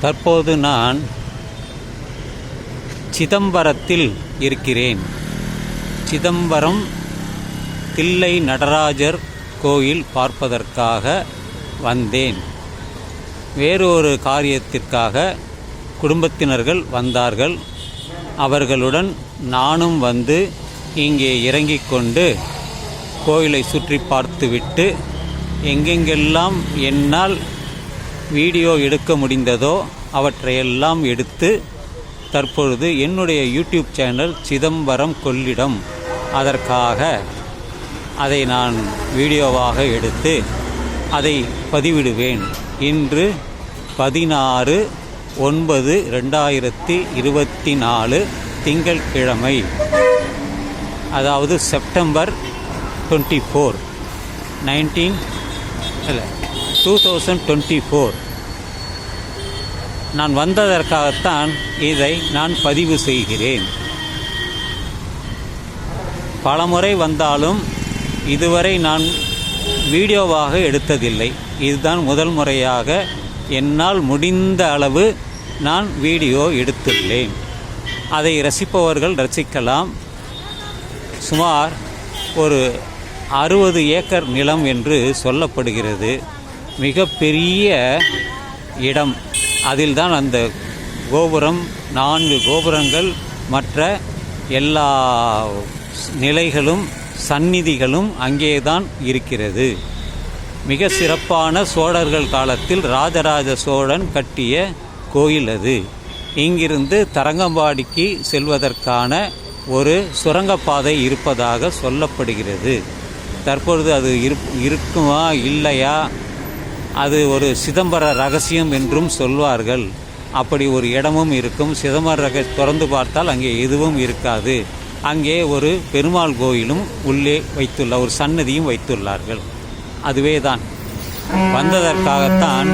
தற்போது நான் சிதம்பரத்தில் இருக்கிறேன். சிதம்பரம் தில்லை நடராஜர் கோயில் பார்ப்பதற்காக வந்தேன். வேறொரு காரியத்திற்காக குடும்பத்தினர்கள் வந்தார்கள். அவர்களுடன் நானும் வந்து இங்கே இறங்கிக் கொண்டு கோயிலை சுற்றி பார்த்துவிட்டு எங்கெங்கெல்லாம் என்னால் வீடியோ எடுக்க முடிந்ததோ அவற்றையெல்லாம் எடுத்து தற்பொழுது என்னுடைய யூடியூப் சேனல் சிதம்பரம் கொள்ளிடம். அதற்காக அதை நான் வீடியோவாக எடுத்து அதை பதிவிடுவேன். இன்று பதினாறு ஒன்பது ரெண்டாயிரத்தி இருபத்தி நாலு திங்கட்கிழமை. அதாவது செப்டம்பர் டுவெண்ட்டி ஃபோர். நைன்டீன் இல்லை. டூ தௌசண்ட் டுவெண்ட்டி ஃபோர் நான் வந்ததற்காகத்தான் இதை நான் பதிவு செய்கிறேன். பலமுறை வந்தாலும் இதுவரை நான் வீடியோவாக எடுத்ததில்லை. இதுதான் முதல் முறையாக என்னால் முடிந்த அளவு நான் வீடியோ எடுத்துள்ளேன். அதை ரசிப்பவர்கள் ரசிக்கலாம். சுமார் ஒரு அறுபது ஏக்கர் நிலம் என்று சொல்லப்படுகிறது. மிகப்பெரிய இடம். அதில்தான் அந்த கோபுரம் நான்கு கோபுரங்கள் மற்ற எல்லா நிலைகளும் சந்நிதிகளும் அங்கேதான் இருக்கிறது. மிக சிறப்பான சோழர்கள் காலத்தில் ராஜராஜ சோழன் கட்டிய கோயில் அது. இங்கிருந்து தரங்கம்பாடிக்கு செல்வதற்கான ஒரு சுரங்கப்பாதை இருப்பதாக சொல்லப்படுகிறது. தற்பொழுது அது இருப் இருக்குமா இல்லையா அது ஒரு சிதம்பர ரகசியம் என்றும் சொல்வார்கள். அப்படி ஒரு இடமும் இருக்கும். சிதம்பர ரக திறந்து பார்த்தால் அங்கே எதுவும் இருக்காது. அங்கே ஒரு பெருமாள் கோயிலும் உள்ளே வைத்துள்ள ஒரு சன்னதியும் வைத்துள்ளார்கள். அதுவே தான் வந்ததற்காகத்தான்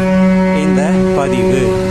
இந்த பதிவு.